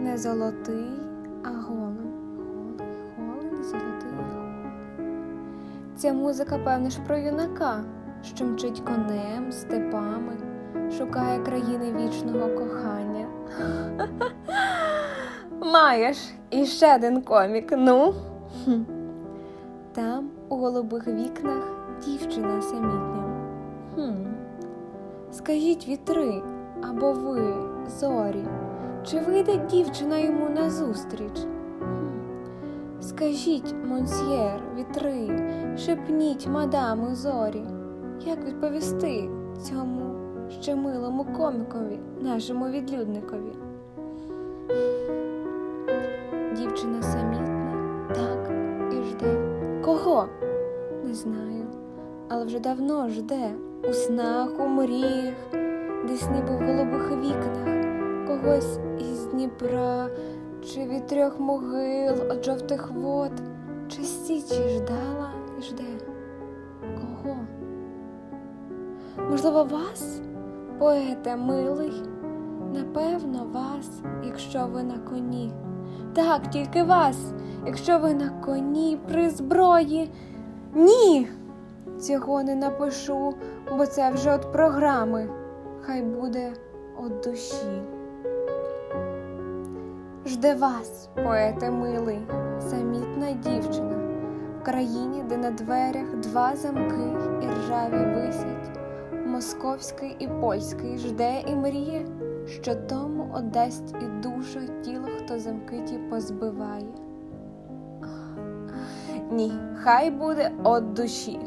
не золотий, а голий. Голий, голий, золотий, голий. Ця музика, певне ж, про юнака, що мчить конем, степами, шукає країни вічного кохання. Маєш іще один комік, ну. Там, у голубих вікнах, дівчина самітня. Хм. Скажіть вітри, або ви, зорі, чи вийде дівчина йому назустріч? Скажіть, монсьєр, вітри, шепніть, мадами зорі, як відповісти цьому ще милому комікові, нашому відлюдникові? Дівчина самітна, так, і жде. Кого? Не знаю, але вже давно жде у снах, у мріях, десь ніби в голубих вікнах, когось Дніпра, чи від трьох могил, от жовтих вод, чи січі ждала і жде. Кого? Можливо, вас, поете милий, напевно, вас, якщо ви на коні. Так, тільки вас, якщо ви на коні при зброї. Ні, цього не напишу, бо це вже от програми. Хай буде от душі. Жде вас, поете милий, самітна дівчина, в країні, де на дверях два замки і ржаві висять, московський і польський жде і мріє, що тому отдасть і душу й тіло, хто замки ті позбиває. Ні, хай буде от душі.